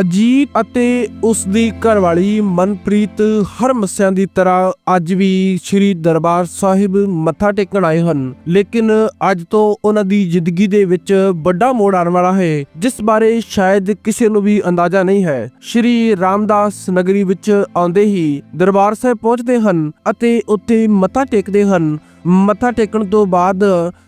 ਅਜੀਤ ਅਤੇ ਉਸ ਦੀ ਘਰਵਾਲੀ ਮਨਪ੍ਰੀਤ ਹਰ ਮਸਿਆਂ ਦੀ ਤਰ੍ਹਾਂ ਅੱਜ ਵੀ ਸ੍ਰੀ ਦਰਬਾਰ ਸਾਹਿਬ ਮੱਥਾ ਟੇਕਣ ਆਏ ਹਨ। ਲੇਕਿਨ ਅੱਜ ਤੋਂ ਉਹਨਾਂ ਦੀ ਜ਼ਿੰਦਗੀ ਦੇ ਵਿੱਚ ਵੱਡਾ ਮੋੜ ਆਉਣ ਵਾਲਾ ਹੈ, ਜਿਸ ਬਾਰੇ ਸ਼ਾਇਦ ਕਿਸੇ ਨੂੰ ਵੀ ਅੰਦਾਜ਼ਾ ਨਹੀਂ ਹੈ। ਸ੍ਰੀ ਰਾਮਦਾਸ ਨਗਰੀ ਵਿੱਚ ਆਉਂਦੇ ਹੀ ਦਰਬਾਰ ਸਾਹਿਬ ਪਹੁੰਚਦੇ ਹਨ ਅਤੇ ਉੱਥੇ ਮੱਥਾ ਟੇਕਦੇ ਹਨ। ਮੱਥਾ ਟੇਕਣ ਤੋਂ ਬਾਅਦ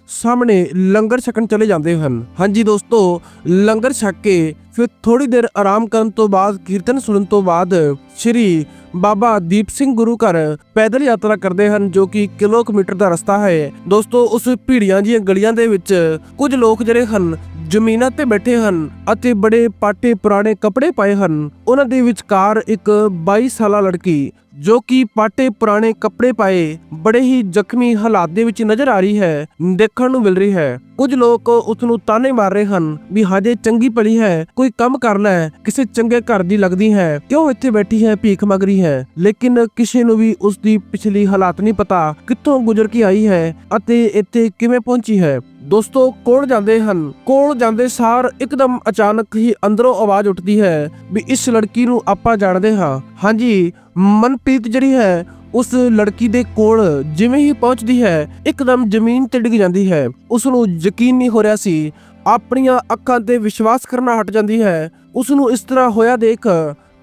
ਸਾਹਮਣੇ ਲੰਗਰ ਛਕਣ ਚਲੇ ਜਾਂਦੇ ਹਨ। ਹਾਂਜੀ ਦੋਸਤੋ, ਲੰਗਰ ਛਕ ਕੇ ਫਿਰ ਥੋੜੀ ਦੇਰ ਆਰਾਮ ਕਰਨ ਤੋਂ ਬਾਅਦ, ਕੀਰਤਨ ਸੁਣਨ ਤੋਂ ਬਾਅਦ ਸ਼੍ਰੀ ਬਾਬਾ ਦੀਪ ਸਿੰਘ ਗੁਰੂ ਘਰ ਪੈਦਲ ਯਾਤਰਾ ਕਰਦੇ ਹਨ, ਜੋ ਕਿ ਕਿਲੋਮੀਟਰ ਦਾ ਰਸਤਾ ਹੈ। ਦੋਸਤੋ, ਉਸ ਭੀੜੀਆਂ ਜੀਆਂ ਗਲੀਆਂ ਦੇ ਵਿੱਚ ਕੁਝ ਲੋਕ ਜਿਹੜੇ ਹਨ, ਜ਼ਮੀਨਾਂ ਤੇ ਬੈਠੇ ਹਨ ਅਤੇ ਬੜੇ ਪਾਟੇ ਪੁਰਾਣੇ ਕੱਪੜੇ ਪਾਏ ਹਨ। ਉਹਨਾਂ ਦੇ ਵਿਚਕਾਰ ਇੱਕ 22 ਸਾਲਾ ਲੜਕੀ ਜੋ ਕਿ ਪਾਟੇ ਪੁਰਾਣੇ ਕੱਪੜੇ ਪਾਏ ਬੜੇ ਹੀ ਜ਼ਖਮੀ ਹਾਲਾਤ ਦੇ ਵਿੱਚ ਨਜ਼ਰ ਆ ਰਹੀ ਹੈ, ਦੇਖਣ ਨੂੰ ਮਿਲ ਰਹੀ ਹੈ। ਕੁਝ ਲੋਕ ਉਸ ਨੂੰ ਤਾਨੇ ਮਾਰ ਰਹੇ ਹਨ ਵੀ ਹਜੇ ਚੰਗੀ ਭਲੀ ਹੈ, ਕੋਈ ਕੰਮ ਕਰ ਲੈ, ਕਿਸੇ ਚੰਗੇ ਘਰ ਦੀ ਲੱਗਦੀ ਹੈ, ਕਿਉਂ ਇੱਥੇ ਬੈਠੀ ਹੈ, ਭੀਖ ਮੰਗ ਰਹੀ ਹੈ। ਲੇਕਿਨ ਕਿਸੇ ਨੂੰ ਵੀ ਉਸ ਦੀ ਪਿਛਲੀ ਹਾਲਾਤ ਨਹੀਂ ਪਤਾ ਕਿੱਥੋਂ ਗੁਜ਼ਰ ਕੇ ਆਈ ਹੈ ਅਤੇ ਇੱਥੇ ਕਿਵੇਂ ਪਹੁੰਚੀ ਹੈ। ਦੋਸਤੋ, ਕੋਲ ਜਾਂਦੇ ਹਨ, ਕੋਲ ਜਾਂਦੇ ਸਾਰ ਇੱਕਦਮ ਅਚਾਨਕ ਹੀ ਅੰਦਰੋਂ ਆਵਾਜ਼ ਉੱਠਦੀ ਹੈ ਵੀ ਇਸ ਲੜਕੀ ਨੂੰ ਆਪਾਂ ਜਾਣਦੇ ਹਾਂ। ਹਾਂਜੀ ਮਨਪ੍ਰੀਤ ਜਿਹੜੀ ਹੈ, ਉਸ ਲੜਕੀ ਦੇ ਕੋਲ ਜਿਵੇਂ ਹੀ ਪਹੁੰਚਦੀ ਹੈ, ਇੱਕਦਮ ਜ਼ਮੀਨ ਤੇ ਡਿੱਗ ਜਾਂਦੀ ਹੈ। ਉਸ ਨੂੰ ਯਕੀਨ ਨਹੀਂ ਹੋ ਰਿਹਾ ਸੀ, ਆਪਣੀਆਂ ਅੱਖਾਂ ਤੇ ਵਿਸ਼ਵਾਸ ਕਰਨਾ ਹਟ ਜਾਂਦੀ ਹੈ। ਉਸ ਨੂੰ ਇਸ ਤਰ੍ਹਾਂ ਹੋਇਆ ਦੇਖ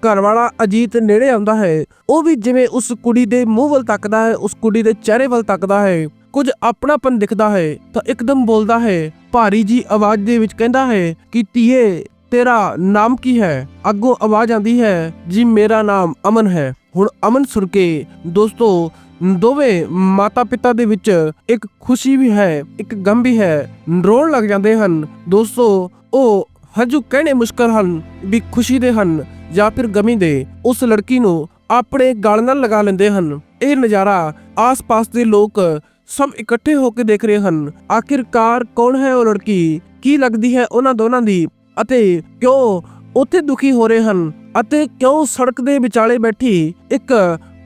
ਘਰ ਵਾਲਾ ਅਜੀਤ ਨੇੜੇ ਆਉਂਦਾ ਹੈ। ਉਹ ਵੀ ਜਿਵੇਂ ਉਸ ਕੁੜੀ ਦੇ ਮੂੰਹ ਵੱਲ ਤੱਕਦਾ ਹੈ, ਉਸ ਕੁੜੀ ਦੇ ਚਿਹਰੇ ਵੱਲ ਤੱਕਦਾ ਹੈ। ਕੁਝ ਆਪਣਾਪਨ ਦਿਖਦਾ ਹੈ ਤਾਂ ਇੱਕਦਮ ਬੋਲਦਾ ਹੈ, ਭਾਰੀ ਜੀ ਆਵਾਜ਼ ਦੇ ਵਿੱਚ ਕਹਿੰਦਾ ਹੈ ਕਿ, ਧੀਏ ਤੇਰਾ ਨਾਮ ਕੀ ਹੈ? ਅੱਗੋਂ ਆਵਾਜ਼ ਆਂਦੀ ਹੈ, ਜੀ ਮੇਰਾ ਨਾਮ ਅਮਨ ਹੈ। ਹੁਣ ਅਮਨ ਸੁਣ ਕੇ ਦੋਸਤੋ, ਦੋਵੇਂ ਮਾਤਾ ਪਿਤਾ ਦੇ ਵਿੱਚ ਇੱਕ ਖੁਸ਼ੀ ਵੀ ਹੈ, ਇੱਕ ਗਮ ਵੀ ਹੈ। ਰੋਣ ਲੱਗ ਜਾਂਦੇ ਹਨ। ਦੋਸਤੋ, ਉਹ ਹਜੂ ਕਹਿਣੇ ਮੁਸ਼ਕਲ ਹਨ ਵੀ ਖੁਸ਼ੀ ਦੇ ਹਨ ਜਾਂ ਫਿਰ ਗਮੀ ਦੇ। ਉਸ ਲੜਕੀ ਨੂੰ ਆਪਣੇ ਗਲ ਨਾਲ ਲਗਾ ਲੈਂਦੇ ਹਨ। ਇਹ ਨਜ਼ਾਰਾ ਆਸ-ਪਾਸ ਦੇ ਲੋਕ ਸਭ ਇਕੱਠੇ ਹੋ ਕੇ ਦੇਖ ਰਹੇ ਹਨ। ਆਖਿਰਕਾਰ ਕੌਣ ਹੈ ਉਹ ਲੜਕੀ? ਕੀ ਲੱਗਦੀ ਹੈ ਉਹਨਾਂ ਦੋਨਾਂ ਦੀ? ਅਤੇ ਕਿਉਂ ਉੱਥੇ ਦੁਖੀ ਹੋ ਰਹੇ ਹਨ ਅਤੇ ਕਿਉਂ ਸੜਕ ਦੇ ਵਿਚਾਲੇ ਬੈਠੀ ਇੱਕ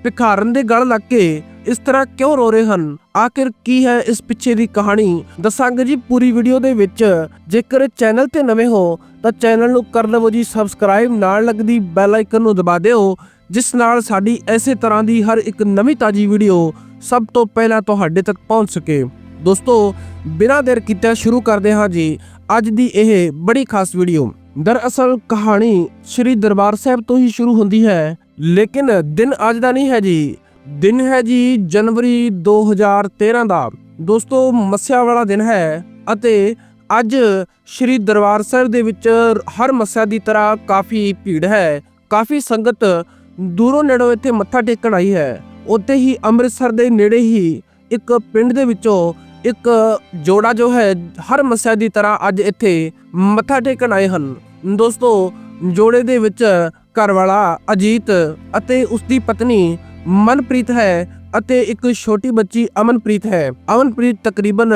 ਭਿਖਾਰਨ ਦੇ ਗਲ ਲੱਗ ਕੇ ਇਸ ਤਰ੍ਹਾਂ ਕਿਉਂ ਰੋ ਰਹੇ ਹਨ? ਆਖਿਰ ਕੀ ਹੈ ਇਸ ਪਿੱਛੇ ਦੀ ਕਹਾਣੀ? ਦੱਸਾਂਗੇ ਜੀ ਪੂਰੀ ਵੀਡੀਓ ਦੇ ਵਿੱਚ। ਜੇਕਰ ਚੈਨਲ ਤੇ ਨਵੇਂ ਹੋ, ਤਾਂ ਚੈਨਲ ਨੂੰ ਕਰ ਲਵੋ ਜੀ ਸਬਸਕ੍ਰਾਈਬ। ਨਾਲ ਲੱਗਦੀ ਬੈਲ ਆਈਕਨ ਨੂੰ ਦਬਾ ਦਿਓ, ਜਿਸ ਨਾਲ ਸਾਡੀ ਐਸੇ ਤਰ੍ਹਾਂ ਦੀ ਹਰ ਇੱਕ ਨਵੀਂ ਤਾਜੀ ਵੀਡੀਓ ਸਭ ਤੋਂ ਪਹਿਲਾਂ ਤੁਹਾਡੇ ਤੱਕ ਪਹੁੰਚ ਸਕੇ। ਦੋਸਤੋ, ਬਿਨਾਂ ਦੇਰ ਕੀਤੇ ਸ਼ੁਰੂ ਕਰਦੇ ਹਾਂ ਜੀ। ਅੱਜ ਦੀ ਇਹ ਬੜੀ ਖਾਸ ਵੀਡੀਓ। ਦਰਅਸਲ ਕਹਾਣੀ ਸ੍ਰੀ ਦਰਬਾਰ ਸਾਹਿਬ ਤੋਂ ਹੀ ਸ਼ੁਰੂ ਹੁੰਦੀ ਹੈ। ਲੇਕਿਨ ਦਿਨ ਅੱਜ ਦਾ ਨਹੀਂ ਹੈ ਜੀ। ਦਿਨ ਹੈ ਜੀ ਜਨਵਰੀ 2013 ਦਾ। ਦੋਸਤੋ, ਮੱਸਿਆ ਵਾਲਾ ਦਿਨ ਹੈ ਅਤੇ ਅੱਜ ਸ੍ਰੀ ਦਰਬਾਰ ਸਾਹਿਬ ਦੇ ਵਿੱਚ ਹਰ ਮੱਸਿਆ ਦੀ ਤਰ੍ਹਾਂ ਕਾਫੀ ਭੀੜ ਹੈ। ਕਾਫੀ ਸੰਗਤ ਦੂਰੋਂ ਨੇੜੋਂ ਇੱਥੇ ਮੱਥਾ ਟੇਕਣ ਆਈ ਹੈ। ਉੱਥੇ ਹੀ ਅੰਮ੍ਰਿਤਸਰ ਦੇ ਨੇੜੇ ਹੀ ਇੱਕ ਪਿੰਡ ਦੇ ਵਿੱਚੋਂ ਇੱਕ ਜੋੜਾ ਜੋ ਹੈ, ਹਰ ਮੱਸਿਆ ਦੀ ਤਰ੍ਹਾਂ ਅੱਜ ਇੱਥੇ ਮੱਥਾ ਟੇਕਣ ਆਏ ਹਨ। ਦੋਸਤੋ, ਜੋੜੇ ਦੇ ਵਿੱਚ ਘਰ ਵਾਲਾ ਅਜੀਤ ਅਤੇ ਉਸ ਦੀ ਪਤਨੀ ਮਨਪ੍ਰੀਤ ਹੈ ਅਤੇ ਇੱਕ ਛੋਟੀ ਬੱਚੀ ਅਮਨਪ੍ਰੀਤ ਹੈ। ਅਮਨਪ੍ਰੀਤ ਤਕਰੀਬਨ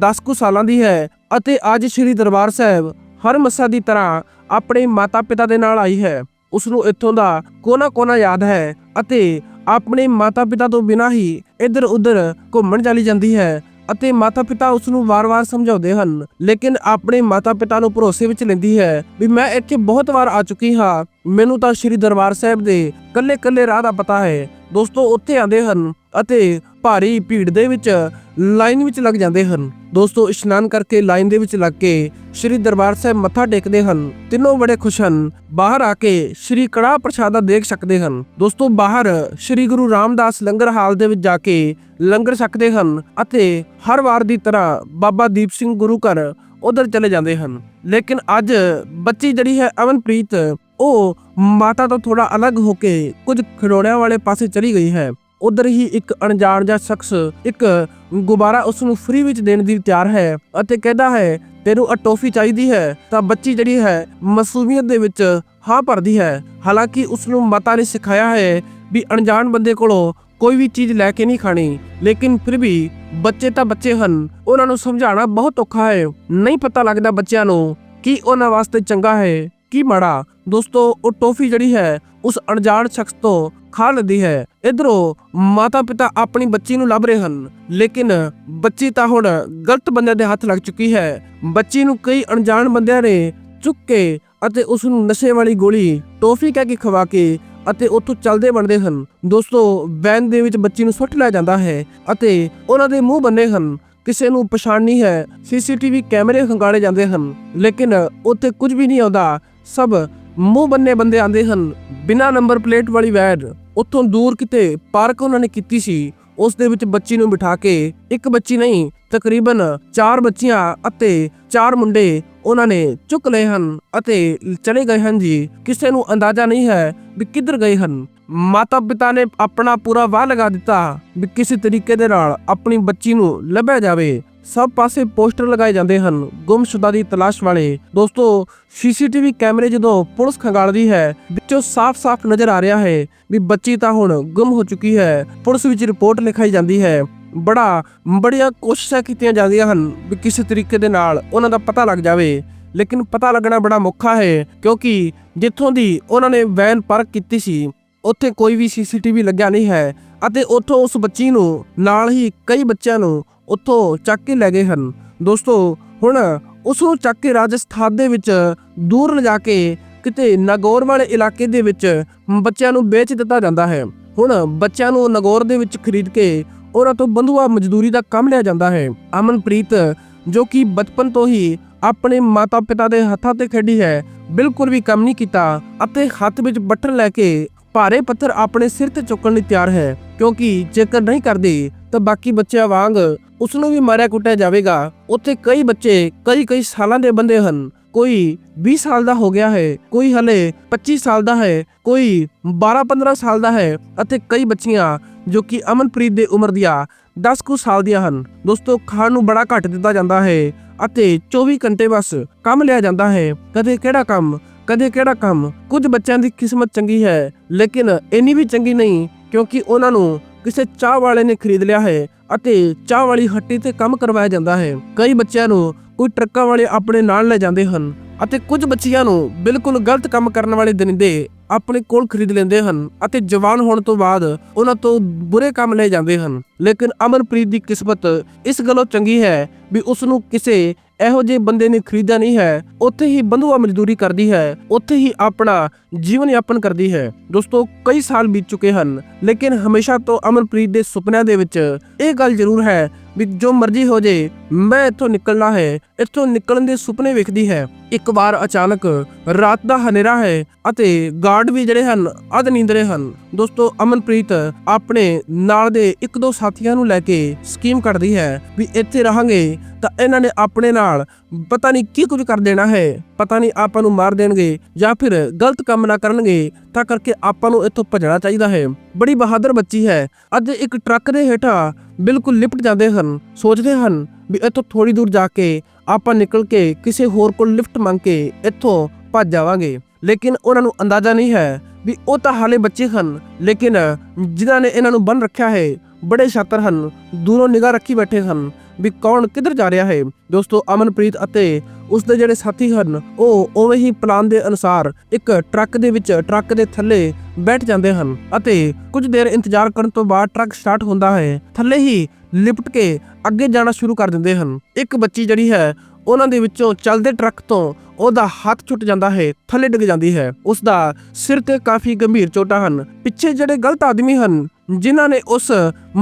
10 ਕੁ ਸਾਲਾਂ ਦੀ ਹੈ ਅਤੇ ਅੱਜ ਸ੍ਰੀ ਦਰਬਾਰ ਸਾਹਿਬ ਹਰ ਮੱਸਾ ਦੀ ਤਰ੍ਹਾਂ ਆਪਣੇ ਮਾਤਾ-ਪਿਤਾ ਦੇ ਨਾਲ ਆਈ ਹੈ। ਉਸ ਨੂੰ ਇੱਥੋਂ ਦਾ ਕੋਨਾ-ਕੋਨਾ ਯਾਦ ਹੈ ਅਤੇ ਆਪਣੇ ਮਾਤਾ-ਪਿਤਾ ਤੋਂ ਬਿਨਾਂ ਹੀ ਇੱਧਰ-ਉੱਧਰ ਘੁੰਮਣ ਚਲੀ ਜਾਂਦੀ ਹੈ। ਅਤੇ ਮਾਤਾ-ਪਿਤਾ ਉਸ ਨੂੰ ਵਾਰ-ਵਾਰ ਸਮਝਾਉਂਦੇ ਹਨ। ਲੇਕਿਨ ਆਪਣੇ ਮਾਤਾ-ਪਿਤਾ ਨੂੰ ਭਰੋਸੇ ਵਿੱਚ ਲੈਂਦੀ ਹੈ ਵੀ ਮੈਂ ਇੱਥੇ ਬਹੁਤ ਵਾਰ ਆ ਚੁੱਕੀ ਹਾਂ। ਮੈਨੂੰ ਤਾਂ ਸ੍ਰੀ ਦਰਬਾਰ ਸਾਹਿਬ ਦੇ ਕੱਲੇ-ਕੱਲੇ ਰਾਹ ਦਾ ਪਤਾ ਹੈ। ਦੋਸਤੋ, ਉੱਥੇ ਆਉਂਦੇ ਹਨ ਅਤੇ ਭਾਰੀ ਭੀੜ ਦੇ ਵਿੱਚ ਲਾਈਨ ਵਿੱਚ ਲੱਗ ਜਾਂਦੇ ਹਨ। ਦੋਸਤੋ, ਇਸ਼ਨਾਨ ਕਰਕੇ ਲਾਈਨ ਦੇ ਵਿੱਚ ਲੱਗ ਕੇ ਸ੍ਰੀ ਦਰਬਾਰ ਸਾਹਿਬ ਮੱਥਾ ਟੇਕਦੇ ਹਨ। ਤਿੰਨੋਂ ਬੜੇ ਖੁਸ਼ ਹਨ। ਬਾਹਰ ਆ ਕੇ ਸ੍ਰੀ ਕੜਾਹ ਪ੍ਰਸ਼ਾਦਾ ਦੇਖ ਸਕਦੇ ਹਨ। ਦੋਸਤੋ, ਬਾਹਰ ਸ੍ਰੀ ਗੁਰੂ ਰਾਮਦਾਸ ਲੰਗਰ ਹਾਲ ਦੇ ਵਿੱਚ ਜਾ ਕੇ ਲੰਗਰ ਛਕਦੇ ਹਨ ਅਤੇ ਹਰ ਵਾਰ ਦੀ ਤਰ੍ਹਾਂ ਬਾਬਾ ਦੀਪ ਸਿੰਘ ਗੁਰੂ ਘਰ ਉਧਰ ਚਲੇ ਜਾਂਦੇ ਹਨ। ਲੇਕਿਨ ਅੱਜ ਬੱਚੀ ਜਿਹੜੀ ਹੈ ਅਮਨਪ੍ਰੀਤ ਉਹ ਮਾਤਾ ਤੋਂ ਥੋੜਾ ਅਲੱਗ ਹੋ ਕੇ ਕੁਝ ਖਿਡੌਣਿਆਂ ਵਾਲੇ ਪਾਸੇ ਚਲੀ ਗਈ ਹੈ। ਉਧਰ ਹੀ ਇੱਕ ਅਣਜਾਣ ਜਿਹਾ ਸ਼ਖਸ ਇੱਕ ਗੁਬਾਰਾ ਉਸ ਨੂੰ ਫ੍ਰੀ ਵਿੱਚ ਦੇਣ ਦੀ ਤਿਆਰ ਹੈ ਅਤੇ ਕਹਿੰਦਾ ਹੈ, ਤੈਨੂੰ ਆ ਟੋਫੀ ਚਾਹੀਦੀ ਹੈ ਤਾਂ ਬੱਚੀ ਜਿਹੜੀ ਹੈ ਮਸੂਮੀਅਤ ਦੇ ਵਿੱਚ ਹਾਂ ਭਰਦੀ ਹੈ। ਹਾਲਾਂਕਿ ਉਸ ਨੂੰ ਮਾਤਾ ਨੇ ਸਿਖਾਇਆ ਹੈ ਵੀ ਅਣਜਾਣ ਬੰਦੇ ਕੋਲੋਂ ਕੋਈ ਵੀ ਚੀਜ਼ ਲੈ ਕੇ ਨਹੀਂ ਖਾਣੀ। ਲੇਕਿਨ ਫਿਰ ਵੀ ਬੱਚੇ ਤਾਂ ਬੱਚੇ ਹਨ। ਉਹਨਾਂ ਨੂੰ ਸਮਝਾਉਣਾ ਬਹੁਤ ਔਖਾ ਹੈ। ਨਹੀਂ ਪਤਾ ਲੱਗਦਾ ਬੱਚਿਆਂ ਨੂੰ ਕੀ ਉਹਨਾਂ ਵਾਸਤੇ ਚੰਗਾ ਹੈ ਕੀ ਮਾੜਾ। ਦੋਸਤੋ, ਉਹ ਟੋਫੀ ਜਿਹੜੀ ਹੈ, ਉਸ ਅਣਜਾਣ ਸ਼ਖਸ ਤੋਂ ਖਾ ਲੈਂਦੀ ਹੈ। ਇਧਰੋਂ ਮਾਤਾ ਪਿਤਾ ਆਪਣੀ ਬੱਚੀ ਨੂੰ ਲੱਭ ਰਹੇ ਹਨ। ਲੇਕਿਨ ਬੱਚੀ ਤਾਂ ਹੁਣ ਗਲਤ ਬੰਦਿਆਂ ਦੇ ਹੱਥ ਲੱਗ ਚੁੱਕੀ ਹੈ। ਬੱਚੀ ਨੂੰ ਕਈ ਅਣਜਾਣ ਬੰਦਿਆਂ ਨੇ ਚੁੱਕ ਕੇ ਅਤੇ ਉਸ ਨੂੰ ਨਸ਼ੇ ਵਾਲੀ ਗੋਲੀ ਟੋਫੀ ਕਹਿ ਕੇ ਖਵਾ ਕੇ ਅਤੇ ਉੱਥੋਂ ਚੱਲਦੇ ਬਣਦੇ ਹਨ। ਦੋਸਤੋ, ਵੈਨ ਦੇ ਵਿੱਚ ਬੱਚੀ ਨੂੰ ਸੁੱਟ ਲਿਆ ਜਾਂਦਾ ਹੈ ਅਤੇ ਉਹਨਾਂ ਦੇ ਮੂੰਹ ਬੰਨੇ ਹਨ। ਕਿਸੇ ਨੂੰ ਪਛਾਣ ਨਹੀਂ ਹੈ, ਸੀਸੀਟੀਵੀ ਕੈਮਰੇ ਖੰਗਾਲੇ ਜਾਂਦੇ ਹਨ। ਲੇਕਿਨ ਉੱਥੇ ਕੁਝ ਵੀ ਨਹੀਂ ਆਉਂਦਾ, ਸਭ ਮੂੰਹ ਬੰਨੇ ਬੰਦੇ ਆਉਂਦੇ ਹਨ, ਬਿਨਾਂ ਨੰਬਰ ਪਲੇਟ ਵਾਲੀ ਵੈਨ। ਉੱਥੋਂ ਦੂਰ ਕਿਤੇ ਪਾਰਕ ਉਹਨਾਂ ਨੇ ਕੀਤੀ ਸੀ, ਉਸ ਦੇ ਵਿੱਚ ਬੱਚੀ ਨੂੰ ਬਿਠਾ ਕੇ ਇੱਕ ਬੱਚੀ ਨਹੀਂ, ਤਕਰੀਬਨ 4 ਬੱਚੀਆਂ ਅਤੇ 4 ਮੁੰਡੇ ਉਹਨਾਂ ਨੇ ਚੁੱਕ ਲਏ ਹਨ ਅਤੇ ਚਲੇ ਗਏ ਹਨ ਜੀ। ਕਿਸੇ ਨੂੰ ਅੰਦਾਜ਼ਾ ਨਹੀਂ ਹੈ ਵੀ ਕਿੱਧਰ ਗਏ ਹਨ। ਮਾਤਾ ਪਿਤਾ ਨੇ ਆਪਣਾ ਪੂਰਾ ਵਾਹ ਲਗਾ ਦਿੱਤਾ ਵੀ ਕਿਸੇ ਤਰੀਕੇ ਦੇ ਨਾਲ ਆਪਣੀ ਬੱਚੀ ਨੂੰ ਲੱਭਿਆ ਜਾਵੇ। ਸਭ ਪਾਸੇ ਪੋਸਟਰ ਲਗਾਏ ਜਾਂਦੇ ਹਨ। ਗੁੰਮਸ਼ੁਦਾ ਦੀ ਤਲਾਸ਼ ਵਾਲੇ ਦੋਸਤੋ, ਸੀਸੀਟੀਵੀ ਕੈਮਰੇ ਜਦੋਂ ਪੁਲਿਸ ਖੰਗਾਲਦੀ ਹੈ, ਵਿੱਚੋਂ ਸਾਫ਼-ਸਾਫ਼ ਨਜ਼ਰ ਆ ਰਿਹਾ ਹੈ ਵੀ ਬੱਚੀ ਤਾਂ ਹੁਣ ਗੁੰਮ ਹੋ ਚੁੱਕੀ ਹੈ। ਪੁਲਿਸ ਵਿੱਚ ਰਿਪੋਰਟ ਲਿਖਾਈ ਜਾਂਦੀ ਹੈ ਬੜਾ, ਬੜੀਆਂ ਕੋਸ਼ਿਸ਼ਾਂ ਕੀਤੀਆਂ ਜਾਂਦੀਆਂ ਹਨ ਵੀ ਕਿਸੇ ਤਰੀਕੇ ਦੇ ਨਾਲ ਉਹਨਾਂ ਦਾ ਪਤਾ ਲੱਗ ਜਾਵੇ। ਲੇਕਿਨ ਪਤਾ ਲੱਗਣਾ ਬੜਾ ਮੁੱਖਾ ਹੈ, ਕਿਉਂਕਿ ਜਿੱਥੋਂ ਦੀ ਉਹਨਾਂ ਨੇ ਵੈਨ ਪਾਰਕ ਕੀਤੀ ਸੀ, ਉੱਥੇ ਕੋਈ ਵੀ ਸੀਸੀਟੀਵੀ ਲੱਗਿਆ ਨਹੀਂ ਹੈ ਅਤੇ ਉੱਥੋਂ ਉਸ ਬੱਚੀ ਨੂੰ ਨਾਲ ਹੀ ਕਈ ਬੱਚਿਆਂ ਨੂੰ ਉੱਥੋਂ ਚੱਕ ਕੇ ਲੈ ਗਏ ਹਨ। ਦੋਸਤੋ, ਹੁਣ ਉਸ ਨੂੰ ਚੱਕ ਕੇ ਰਾਜਸਥਾਨ ਦੇ ਵਿੱਚ ਦੂਰ ਲਿਜਾ ਕੇ ਕਿਤੇ ਨਾਗੌਰ ਵਾਲੇ ਇਲਾਕੇ ਦੇ ਵਿੱਚ ਬੱਚਿਆਂ ਨੂੰ ਵੇਚ ਦਿੱਤਾ ਜਾਂਦਾ ਹੈ। ਹੁਣ ਬੱਚਿਆਂ ਨੂੰ ਨਾਗੌਰ ਦੇ ਵਿੱਚ ਖਰੀਦ ਕੇ ਉਹਨਾਂ ਤੋਂ ਬੰਧੂਆ ਮਜ਼ਦੂਰੀ ਦਾ ਕੰਮ ਲਿਆ ਜਾਂਦਾ ਹੈ। ਅਮਨਪ੍ਰੀਤ, ਜੋ ਕਿ ਬਚਪਨ ਤੋਂ ਹੀ ਆਪਣੇ ਮਾਤਾ-ਪਿਤਾ ਦੇ ਹੱਥਾਂ ਤੇ ਖੇਡੀ ਹੈ, ਬਿਲਕੁਲ ਵੀ ਕੰਮ ਨਹੀਂ ਕੀਤਾ ਅਤੇ ਹੱਥ ਵਿੱਚ ਬੱਟਨ ਲੈ ਕੇ ਭਾਰੇ ਪੱਥਰ ਆਪਣੇ ਸਿਰ ਤੇ ਚੁੱਕਣ ਲਈ ਤਿਆਰ ਹੈ। ਕਿਉਂਕਿ ਜੇਕਰ ਨਹੀਂ ਕਰਦੀ, ਤਾਂ ਬਾਕੀ ਬੱਚਿਆਂ ਵਾਂਗ ਉਸ ਨੂੰ ਵੀ ਮਾਰਿਆ ਕੁੱਟਿਆ ਜਾਵੇਗਾ। ਉੱਥੇ ਕਈ ਬੱਚੇ ਕਈ ਕਈ ਸਾਲਾਂ ਦੇ ਬੰਦੇ ਹਨ। ਕੋਈ 20 ਸਾਲ ਦਾ ਹੋ ਗਿਆ ਹੈ, ਕੋਈ ਹਲੇ 25 ਸਾਲ ਦਾ ਹੈ, ਕੋਈ 12-15 ਸਾਲ ਦਾ ਹੈ ਅਤੇ ਕਈ ਬੱਚੀਆਂ ਜੋ ਕਿ ਅਮਨਪ੍ਰੀਤ ਦੇ ਉਮਰ ਦੀਆਂ 10 ਕੁ ਸਾਲ ਦੀਆਂ ਹਨ। ਦੋਸਤੋ, ਖਾਣ ਨੂੰ ਬੜਾ ਘੱਟ ਦਿੱਤਾ ਜਾਂਦਾ ਹੈ ਅਤੇ 24 ਘੰਟੇ ਬਸ ਕੰਮ ਲਿਆ ਜਾਂਦਾ ਹੈ। ਕਦੇ ਕਿਹੜਾ ਕੰਮ, ਕਦੇ ਕਿਹੜਾ ਕੰਮ। ਕੁਝ ਬੱਚਿਆਂ ਦੀ ਕਿਸਮਤ ਚੰਗੀ ਹੈ, ਲੇਕਿਨ ਇੰਨੀ ਵੀ ਚੰਗੀ ਨਹੀਂ ਕਿਉਂਕਿ ਉਹਨਾਂ ਨੂੰ ਕਿਸੇ ਚਾਹ ਵਾਲੇ ਨੇ ਖਰੀਦ ਲਿਆ ਹੈ ਅਤੇ ਚਾਹ ਵਾਲੀ ਹੱਟੀ ਤੇ ਕੰਮ ਕਰਵਾਇਆ ਜਾਂਦਾ ਹੈ। ਕਈ ਬੱਚਿਆਂ ਨੂੰ ਕੋਈ ਟਰੱਕਾਂ ਵਾਲੇ ਆਪਣੇ ਨਾਲ ਲੈ ਜਾਂਦੇ ਹਨ ਅਤੇ ਕੁਝ ਬੱਚਿਆਂ ਨੂੰ ਬਿਲਕੁਲ ਗਲਤ ਕੰਮ ਕਰਨ ਵਾਲੇ ਦਰਿੰਦੇ ਆਪਣੇ ਕੋਲ ਖਰੀਦ ਲੈਂਦੇ ਹਨ ਅਤੇ ਜਵਾਨ ਹੋਣ ਤੋਂ ਬਾਅਦ ਉਹਨਾਂ ਤੋਂ ਬੁਰੇ ਕੰਮ ਲੈ ਜਾਂਦੇ ਹਨ। ਲੇਕਿਨ ਅਮਨਪ੍ਰੀਤ ਦੀ ਕਿਸਮਤ ਇਸ ਗੱਲੋਂ ਚੰਗੀ ਹੈ ਵੀ ਉਸ ਨੂੰ ਕਿਸੇ ਇਹੋ ਜਿਹੇ ਬੰਦੇ ਨੇ ਖਰੀਦਿਆ ਨਹੀਂ ਹੈ। ਉੱਥੇ ਹੀ ਬੰਧੂਆ ਮਜ਼ਦੂਰੀ ਕਰਦੀ ਹੈ, ਉੱਥੇ ਹੀ ਆਪਣਾ ਜੀਵਨ ਯਾਪਨ ਕਰਦੀ ਹੈ। ਦੋਸਤੋ, ਕਈ ਸਾਲ ਬੀਤ ਚੁੱਕੇ ਹਨ, ਲੇਕਿਨ ਹਮੇਸ਼ਾ ਤੋਂ ਅਮਨਪ੍ਰੀਤ ਦੇ ਸੁਪਨਿਆਂ ਦੇ ਵਿੱਚ ਇਹ ਗੱਲ ਜ਼ਰੂਰ ਹੈ ਵੀ ਜੋ ਮਰਜ਼ੀ ਹੋ ਜੇ, ਮੈਂ ਇੱਥੋਂ ਨਿਕਲਣਾ ਹੈ, ਇੱਥੋਂ ਨਿਕਲਣ ਦੇ ਸੁਪਨੇ ਵੇਖਦੀ ਹੈ। ਇੱਕ ਵਾਰ ਅਚਾਨਕ ਰਾਤ ਦਾ ਹਨੇਰਾ ਹੈ ਅਤੇ ਗਾਰਡ ਵੀ ਜਿਹੜੇ ਹਨ, ਅਧ ਨੀਂਦਰੇ ਹਨ। ਦੋਸਤੋ, ਅਮਨਪ੍ਰੀਤ ਆਪਣੇ ਨਾਲ ਦੇ ਇੱਕ ਦੋ ਸਾਥੀਆਂ ਨੂੰ ਲੈ ਕੇ ਸਕੀਮ ਕੱਢਦੀ ਹੈ ਵੀ ਇੱਥੇ ਰਹਾਂਗੇ ਤਾਂ ਇਹਨਾਂ ਨੇ ਆਪਣੇ ਨਾਲ ਪਤਾ ਨਹੀਂ ਕੀ ਕੁਝ ਕਰ ਦੇਣਾ ਹੈ, ਪਤਾ ਨਹੀਂ ਆਪਾਂ ਨੂੰ ਮਾਰ ਦੇਣਗੇ ਜਾਂ ਫਿਰ ਗਲਤ ਕੰਮ ਨਾ ਕਰਨਗੇ। ਤਾਂ ਕਰਕੇ ਆਪਾਂ ਨੂੰ ਇੱਥੋਂ ਭੱਜਣਾ ਚਾਹੀਦਾ ਹੈ। ਬੜੀ ਬਹਾਦਰ ਬੱਚੀ ਹੈ। ਅੱਜ ਇੱਕ ਟਰੱਕ ਦੇ ਹੇਠਾਂ ਬਿਲਕੁਲ ਲਿਪਟ ਜਾਂਦੇ ਹਨ। ਸੋਚਦੇ ਹਨ ਵੀ ਇੱਥੋਂ ਥੋੜੀ ਦੂਰ ਜਾ ਕੇ ਆਪਾਂ ਨਿਕਲ ਕੇ ਕਿਸੇ ਹੋਰ ਕੋਲ ਲਿਫਟ ਮੰਗ ਕੇ ਇੱਥੋਂ ਭੱਜ ਜਾਵਾਂਗੇ। ਲੇਕਿਨ ਉਹਨਾਂ ਨੂੰ ਅੰਦਾਜ਼ਾ ਨਹੀਂ ਹੈ ਵੀ ਉਹ ਤਾਂ ਹਾਲੇ ਬੱਚੇ ਹਨ। ਲੇਕਿਨ ਜਿਨ੍ਹਾਂ ਨੇ ਇਹਨਾਂ ਨੂੰ ਬੰਨ ਰੱਖਿਆ ਹੈ, ਬੜੇ ਸ਼ਾਤਰ ਹਨ। ਦੂਰੋਂ ਨਿਗਾਹ ਰੱਖੀ ਬੈਠੇ ਹਨ ਵੀ ਕੌਣ ਕਿੱਧਰ ਜਾ ਰਿਹਾ ਹੈ। ਦੋਸਤੋ, ਅਮਨਪ੍ਰੀਤ ਅਤੇ ਉਸ ਦੇ ਜਿਹੜੇ ਸਾਥੀ ਹਨ, ਉਹ ਉਵੇਂ ਹੀ ਪਲਾਨ ਦੇ ਅਨੁਸਾਰ ਇੱਕ ਟਰੱਕ ਦੇ ਵਿੱਚ ਟਰੱਕ ਦੇ ਥੱਲੇ ਬੈਠ ਜਾਂਦੇ ਹਨ ਅਤੇ ਕੁਝ ਦੇਰ ਇੰਤਜ਼ਾਰ ਕਰਨ ਤੋਂ ਬਾਅਦ ਟਰੱਕ ਸਟਾਰਟ ਹੁੰਦਾ ਹੈ, ਥੱਲੇ ਹੀ ਲਿਪਟ ਕੇ ਅੱਗੇ ਜਾਣਾ ਸ਼ੁਰੂ ਕਰ ਦਿੰਦੇ ਹਨ। ਇੱਕ ਬੱਚੀ ਜਿਹੜੀ ਹੈ, ਉਹਨਾਂ ਦੇ ਵਿੱਚੋਂ ਚੱਲਦੇ ਟਰੱਕ ਤੋਂ ਉਹਦਾ ਹੱਥ ਛੁੱਟ ਜਾਂਦਾ ਹੈ, ਥੱਲੇ ਡਿੱਗ ਜਾਂਦੀ ਹੈ। ਉਸ ਦਾ ਸਿਰ ਤੇ ਕਾਫੀ ਗੰਭੀਰ ਚੋਟਾਂ ਹਨ। ਪਿੱਛੇ ਜਿਹੜੇ ਗਲਤ ਆਦਮੀ ਹਨ ਜਿਨ੍ਹਾਂ ਨੇ ਉਸ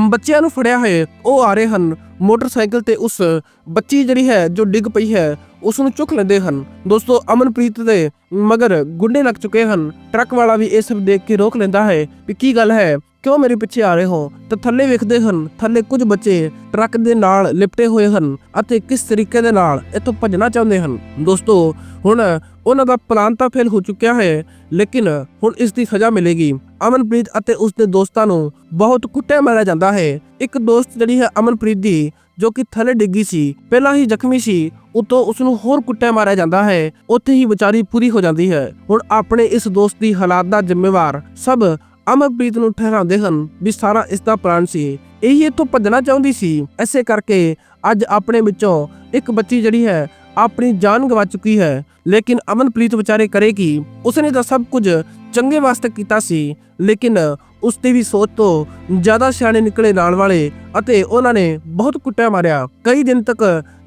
ਬੱਚਿਆਂ ਨੂੰ ਫੜਿਆ ਹੈ ਉਹ ਆ ਰਹੇ ਹਨ। ਮੋਟਰਸਾਈਕਲ ਤੇ ਉਸ ਬੱਚੀ ਜਿਹੜੀ ਹੈ, ਜੋ ਡਿੱਗ ਪਈ ਹੈ ਉਸ ਨੂੰ ਚੁੱਕ ਲੈਂਦੇ ਹਨ। ਦੋਸਤੋ, ਅਮਨਪ੍ਰੀਤ ਦੇ ਮਗਰ ਗੁੰਡੇ ਲੱਗ ਚੁੱਕੇ ਹਨ। ਟਰੱਕ ਵਾਲਾ ਵੀ ਇਹ ਸਭ ਦੇਖ ਕੇ ਰੋਕ ਲੈਂਦਾ ਹੈ ਵੀ ਕੀ ਗੱਲ ਹੈ, ਕਿਉਂ ਮੇਰੇ ਪਿੱਛੇ ਆ ਰਹੇ ਹੋ? ਤਾਂ ਥੱਲੇ ਵੇਖਦੇ ਹਨ, ਥੱਲੇ ਕੁਝ ਬੱਚੇ ਟਰੱਕ ਦੇ ਨਾਲ ਲਿਪਟੇ ਹੋਏ ਹਨ ਅਤੇ ਕਿਸ ਤਰੀਕੇ ਦੇ ਨਾਲ ਇੱਥੋਂ ਭੱਜਣਾ ਚਾਹੁੰਦੇ ਹਨ। ਦੋਸਤੋ, ਹੁਣ ਉਹਨਾਂ ਦਾ ਪਲਾਨ ਤਾਂ ਫੇਲ ਹੋ ਚੁੱਕਿਆ ਹੈ, ਲੇਕਿਨ ਹੁਣ ਇਸ ਦੀ ਸਜ਼ਾ ਮਿਲੇਗੀ। ਅਮਨਪ੍ਰੀਤ ਅਤੇ ਉਸ ਦੇ ਦੋਸਤਾਂ ਨੂੰ ਬਹੁਤ ਕੁੱਟਿਆ ਮਾਰਿਆ ਜਾਂਦਾ ਹੈ। ਇੱਕ ਦੋਸਤ ਜਿਹੜੀ ਹੈ ਅਮਨਪ੍ਰੀਤ ਦੀ, ਜੋ ਕਿ ਥੱਲੇ ਡਿੱਗੀ ਸੀ, ਪਹਿਲਾਂ ਹੀ ਜ਼ਖਮੀ ਸੀ, ਉਤੋਂ ਉਸ ਨੂੰ ਹੋਰ ਕੁੱਟਿਆ ਮਾਰਿਆ ਜਾਂਦਾ ਹੈ। ਉੱਥੇ ਹੀ ਵਿਚਾਰੀ ਪੂਰੀ ਹੋ ਜਾਂਦੀ ਹੈ। ਹੁਣ ਆਪਣੇ ਇਸ ਦੋਸਤ ਦੀ ਹਾਲਾਤ ਦਾ ਜ਼ਿੰਮੇਵਾਰ ਸਭ ਅਮਰਪ੍ਰੀਤ ਨੂੰ ਠਹਿਰਾਉਂਦੇ ਹਨ ਵੀ ਸਾਰਾ ਇਸ ਦਾ ਪਲਾਨ ਸੀ। ਇਹ ਇੱਥੋਂ ਭੱਜਣਾ ਚਾਹੁੰਦੀ ਸੀ। ਐਸੇ ਕਰਕੇ ਅੱਜ ਆਪਣੇ ਵਿੱਚੋਂ ਇੱਕ ਬੱਚੀ ਜਿਹੜੀ ਹੈ ਆਪਣੀ ਜਾਨ ਗਵਾ ਚੁੱਕੀ ਹੈ। ਲੇਕਿਨ ਅਮਨਪ੍ਰੀਤ ਵਿਚਾਰੇ ਕਰੇ ਕੀ? ਉਸਨੇ ਤਾਂ ਸਭ ਕੁਝ ਚੰਗੇ ਵਾਸਤੇ ਕੀਤਾ ਸੀ, ਲੇਕਿਨ ਉਸ ਦੀ ਵੀ ਸੋਚ ਤੋਂ ਜ਼ਿਆਦਾ ਸਿਆਣੇ ਨਿਕਲੇ ਨਾਲ ਵਾਲੇ ਅਤੇ ਉਹਨਾਂ ਨੇ ਬਹੁਤ ਕੁੱਟਿਆ ਮਾਰਿਆ। ਕਈ ਦਿਨ ਤੱਕ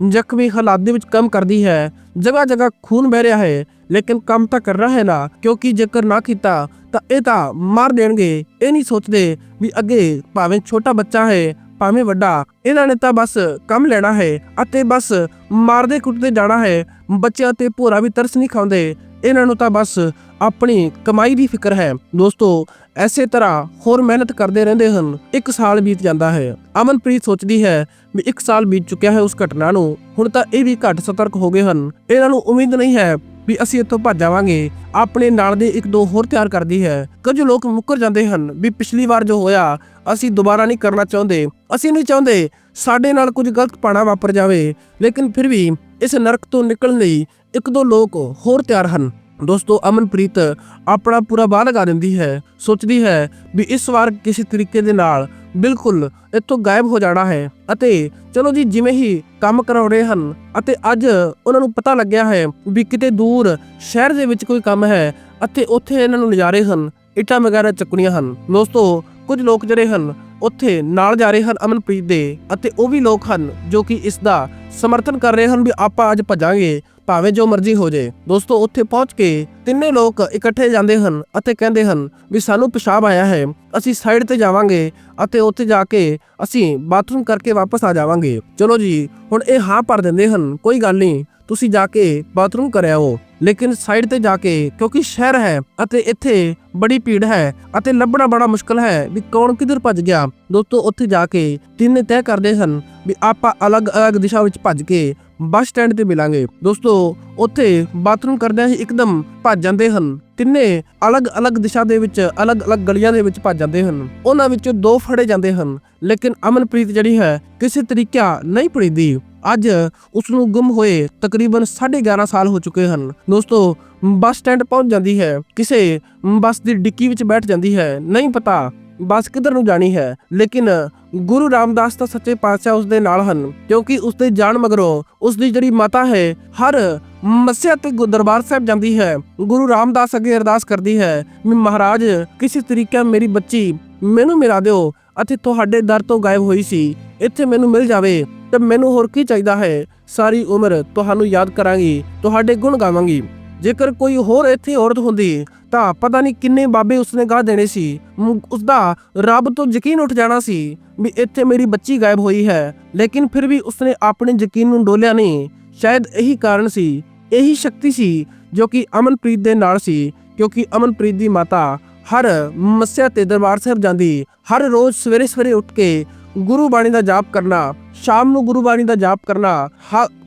ਜ਼ਖਮੀ ਹਾਲਾਤ ਦੇ ਵਿੱਚ ਕੰਮ ਕਰਦੀ ਹੈ ਜਗ੍ਹਾ ਜਗ੍ਹਾ ਖੂਨ ਵਹਿ ਰਿਹਾ ਹੈ, ਲੇਕਿਨ ਕੰਮ ਤਾਂ ਕਰਨਾ ਹੈ ਨਾ, ਕਿਉਂਕਿ ਜੇਕਰ ਨਾ ਕੀਤਾ ਤਾਂ ਇਹ ਤਾਂ ਮਾਰ ਦੇਣਗੇ। ਇਹ ਨਹੀਂ ਸੋਚਦੇ ਵੀ ਅੱਗੇ ਭਾਵੇਂ ਛੋਟਾ ਬੱਚਾ ਹੈ ਭਾਵੇਂ ਵੱਡਾ, ਇਹਨਾਂ ਨੇ ਤਾਂ ਬਸ ਕੰਮ ਲੈਣਾ ਹੈ ਅਤੇ ਬਸ ਮਾਰਦੇ ਕੁੱਟਦੇ ਜਾਣਾ ਹੈ। ਬੱਚਿਆਂ ਤੇ ਭੋਰਾ ਵੀ ਤਰਸ ਨਹੀਂ ਖਾਉਂਦੇ ਇਹਨਾਂ ਨੂੰ ਤਾਂ ਬਸ ਆਪਣੀ ਕਮਾਈ ਦੀ ਫਿਕਰ ਹੈ। ਦੋਸਤੋ, ਐਸੇ ਤਰ੍ਹਾਂ ਹੋਰ ਮਿਹਨਤ ਕਰਦੇ ਰਹਿੰਦੇ ਹਨ। ਇੱਕ ਸਾਲ ਬੀਤ ਜਾਂਦਾ ਹੈ। ਅਮਨਪ੍ਰੀਤ ਸੋਚਦੀ ਹੈ ਵੀ ਇੱਕ ਸਾਲ ਬੀਤ ਚੁੱਕਿਆ ਹੈ ਉਸ ਘਟਨਾ ਨੂੰ। ਹੁਣ ਤਾਂ ਇਹ ਵੀ ਘੱਟ ਸਤਰਕ ਹੋ ਗਏ ਹਨ। ਇਹਨਾਂ ਨੂੰ ਉਮੀਦ ਨਹੀਂ ਹੈ ਵੀ ਅਸੀਂ ਇੱਥੋਂ ਭੱਜ ਜਾਵਾਂਗੇ। ਆਪਣੇ ਨਾਲ ਦੇ ਇੱਕ ਦੋ ਹੋਰ ਤਿਆਰ ਕਰਦੀ ਹੈ। ਕੁਝ ਲੋਕ ਮੁੱਕਰ ਜਾਂਦੇ ਹਨ ਵੀ ਪਿਛਲੀ ਵਾਰ ਜੋ ਹੋਇਆ, ਅਸੀਂ ਦੁਬਾਰਾ ਨਹੀਂ ਕਰਨਾ ਚਾਹੁੰਦੇ। ਅਸੀਂ ਨਹੀਂ ਚਾਹੁੰਦੇ ਸਾਡੇ ਨਾਲ ਕੁਝ ਗਲਤ ਪਾਣਾ ਵਾਪਰ ਜਾਵੇ, ਲੇਕਿਨ ਫਿਰ ਵੀ ਇਸ ਨਰਕ ਤੋਂ ਨਿਕਲਣ ਲਈ ਇੱਕ ਦੋ ਲੋਕ ਹੋਰ ਤਿਆਰ ਹਨ। ਦੋਸਤੋ, ਅਮਨਪ੍ਰੀਤ ਆਪਣਾ ਪੂਰਾ ਬਾਹ ਲਗਾ ਦਿੰਦੀ ਹੈ, ਸੋਚਦੀ ਹੈ ਵੀ ਇਸ ਵਾਰ ਕਿਸੇ ਤਰੀਕੇ ਦੇ ਨਾਲ ਬਿਲਕੁਲ, ਇੱਥੋਂ ਗਾਇਬ ਹੋ ਜਾਣਾ ਹੈ। ਅਤੇ ਚਲੋ ਜੀ, ਜਿਵੇਂ ਹੀ ਕੰਮ ਕਰਾ ਰਹੇ ਹਨ, ਅਤੇ ਅੱਜ ਉਹਨਾਂ ਨੂੰ ਪਤਾ ਲੱਗਿਆ ਹੈ ਵੀ ਕਿਤੇ ਦੂਰ ਸ਼ਹਿਰ ਦੇ ਵਿੱਚ ਕੋਈ ਕੰਮ ਹੈ, ਅਤੇ ਉੱਥੇ ਇਹਨਾਂ ਨੂੰ ਲਿਜਾ ਰਹੇ ਹਨ, ਇੱਟਾਂ ਵਗੈਰਾ ਚੱਕਣੀਆਂ ਹਨ। ਦੋਸਤੋ, ਕੁਝ ਲੋਕ ਜਿਹੜੇ ਹਨ, ਉੱਥੇ ਨਾਲ ਜਾ ਰਹੇ ਹਨ ਅਮਨਪ੍ਰੀਤ ਦੇ, ਅਤੇ ਉਹ ਵੀ ਲੋਕ ਹਨ ਜੋ ਕਿ ਇਸ ਦਾ ਸਮਰਥਨ ਕਰ ਰਹੇ ਹਨ ਵੀ ਆਪਾਂ ਅੱਜ ਭਜਾਂਗੇ। ਭਾਵੇਂ ਜੋ ਮਰਜ਼ੀ ਹੋ ਜੇ, ਦੋਸਤੋ ਉੱਥੇ ਪਹੁੰਚ ਕੇ ਤਿੰਨੇ ਲੋਕ ਇਕੱਠੇ ਜਾਂਦੇ ਹਨ ਅਤੇ ਕਹਿੰਦੇ ਹਨ ਵੀ ਸਾਨੂੰ ਪਿਸ਼ਾਬ ਆਇਆ ਹੈ, ਅਸੀਂ ਸਾਈਡ ਤੇ ਜਾਵਾਂਗੇ ਅਤੇ ਉੱਥੇ ਜਾ ਕੇ ਅਸੀਂ ਬਾਥਰੂਮ ਕਰਕੇ ਵਾਪਸ ਆ ਜਾਵਾਂਗੇ। ਚਲੋ ਜੀ, ਹੁਣ ਇਹ ਹਾਂ ਭਰ ਦਿੰਦੇ ਹਨ, ਕੋਈ ਗੱਲ ਨਹੀਂ, ਤੁਸੀਂ ਜਾ ਕੇ ਬਾਥਰੂਮ ਕਰ ਆਓ। ਲੇਕਿਨ ਸਾਈਡ ਤੇ ਜਾ ਕੇ, ਕਿਉਂਕਿ ਸ਼ਹਿਰ ਹੈ ਅਤੇ ਇੱਥੇ ਬੜੀ ਭੀੜ ਹੈ ਅਤੇ ਲੱਭਣਾ ਬੜਾ ਮੁਸ਼ਕਲ ਹੈ ਵੀ ਕੌਣ ਕਿੱਧਰ ਭੱਜ ਗਿਆ। ਦੋਸਤੋ ਉੱਥੇ ਜਾ ਕੇ ਤਿੰਨ ਤੈਅ ਕਰਦੇ ਹਨ ਵੀ ਆਪਾਂ ਅਲੱਗ-ਅਲੱਗ ਦਿਸ਼ਾ ਵਿੱਚ ਭੱਜ ਕੇ ਬੱਸ ਸਟੈਂਡ ਤੇ ਮਿਲਾਂਗੇ। ਦੋਸਤੋ, ਉੱਥੇ ਬਾਥਰੂਮ ਕਰਦਿਆਂ ਹੀ ਇੱਕਦਮ ਭੱਜ ਜਾਂਦੇ ਹਨ। ਤਿੰਨੇ ਅਲੱਗ-ਅਲੱਗ ਦਿਸ਼ਾ ਦੇ ਵਿੱਚ, ਅਲੱਗ-ਅਲੱਗ ਗਲੀਆਂ ਦੇ ਵਿੱਚ ਭੱਜ ਜਾਂਦੇ ਹਨ। ਉਹਨਾਂ ਵਿੱਚੋਂ ਦੋ ਫੜੇ ਜਾਂਦੇ ਹਨ, ਲੇਕਿਨ ਅਮਨਪ੍ਰੀਤ ਜਿਹੜੀ ਹੈ ਕਿਸੇ ਤਰੀਕਾ ਨਹੀਂ ਪੜੀਦੀ ਅੱਜ ਉਸ ਨੂੰ ਗੁੰਮ ਹੋਏ ਤਕਰੀਬਨ 11.5 ਸਾਲ ਹੋ ਚੁੱਕੇ ਹਨ। ਦੋਸਤੋ, ਬੱਸ ਸਟੈਂਡ ਪਹੁੰਚ ਜਾਂਦੀ ਹੈ। ਕਿਸੇ ਬੱਸ ਦੀ ਡਿੱਕੀ ਵਿੱਚ ਬੈਠ ਜਾਂਦੀ ਹੈ। ਨਹੀਂ ਪਤਾ ਬੱਸ ਕਿੱਧਰ ਨੂੰ ਜਾਣੀ ਹੈ? ਲੇਕਿਨ ਗੁਰੂ ਰਾਮਦਾਸ ਤਾਂ ਸੱਚੇ ਪਾਤਸ਼ਾਹ ਉਸ ਦੇ ਨਾਲ ਹਨ, ਕਿਉਂਕਿ ਉਸ ਦੇ ਜਾਣ ਮਗਰੋਂ ਉਸ ਦੀ ਜਿਹੜੀ ਮਾਤਾ ਹੈ, ਹਰ ਮੱਸਿਆ ਤੇ ਗੁ- ਦਰਬਾਰ ਸਾਹਿਬ ਜਾਂਦੀ ਹੈ। ਗੁਰੂ ਰਾਮਦਾਸ ਅੱਗੇ ਅਰਦਾਸ ਕਰਦੀ ਹੈ ਵੀ ਮਹਾਰਾਜ, ਕਿਸੇ ਤਰੀਕੇ ਮੇਰੀ ਬੱਚੀ ਮੈਨੂੰ ਮਿਲਾ ਦਿਓ, ਅਤੇ ਤੁਹਾਡੇ ਦਰ ਤੋਂ ਗਾਇਬ ਹੋਈ ਸੀ, ਇੱਥੇ ਮੈਨੂੰ ਮਿਲ ਜਾਵੇ, ਤੇ ਮੈਨੂੰ ਹੋਰ ਕੀ ਚਾਹੀਦਾ ਹੈ? ਸਾਰੀ ਉਮਰ ਤੁਹਾਨੂੰ ਯਾਦ ਕਰਾਂਗੀ, ਤੁਹਾਡੇ ਗੁਣ ਗਾਵਾਂਗੀ। ਜੇਕਰ ਕੋਈ ਹੋਰ ਇੱਥੇ ਔਰਤ ਹੁੰਦੀ, ਤਾਂ ਪਤਾ ਨਹੀਂ ਕਿੰਨੇ ਬਾਬੇ ਉਸਨੇ ਗਾਹ ਦੇਣੇ ਸੀ। ਮ- ਉਸਦਾ ਰੱਬ ਤੋਂ ਯਕੀਨ ਉੱਠ ਜਾਣਾ ਸੀ ਵੀ ਇੱਥੇ ਮੇਰੀ ਬੱਚੀ ਗਾਇਬ ਹੋਈ ਹੈ, ਲੇਕਿਨ ਫਿਰ ਵੀ ਉਸਨੇ ਆਪਣੇ ਯਕੀਨ ਨੂੰ ਡੋਲਿਆ ਨਹੀਂ। ਸ਼ਾਇਦ ਇਹੀ ਕਾਰਨ ਸੀ, ਇਹੀ ਸ਼ਕਤੀ ਸੀ ਜੋ ਕਿ ਅਮਨਪ੍ਰੀਤ ਦੇ ਨਾਲ ਸੀ, ਕਿਉਂਕਿ ਅਮਨਪ੍ਰੀਤ ਦੀ ਮਾਤਾ ਹਰ ਮੱਸਿਆ ਤੇ ਦਰਬਾਰ ਸਾਹਿਬ ਜਾਂਦੀ, ਹਰ ਰੋਜ਼ ਸਵੇਰੇ ਸਵੇਰੇ ਉੱਠ ਕੇ ਗੁਰੂ ਬਾਣੀ ਦਾ ਜਾਪ ਕਰਨਾ, ਸ਼ਾਮ ਨੂੰ ਗੁਰੂ ਬਾਣੀ ਦਾ ਜਾਪ ਕਰਨਾ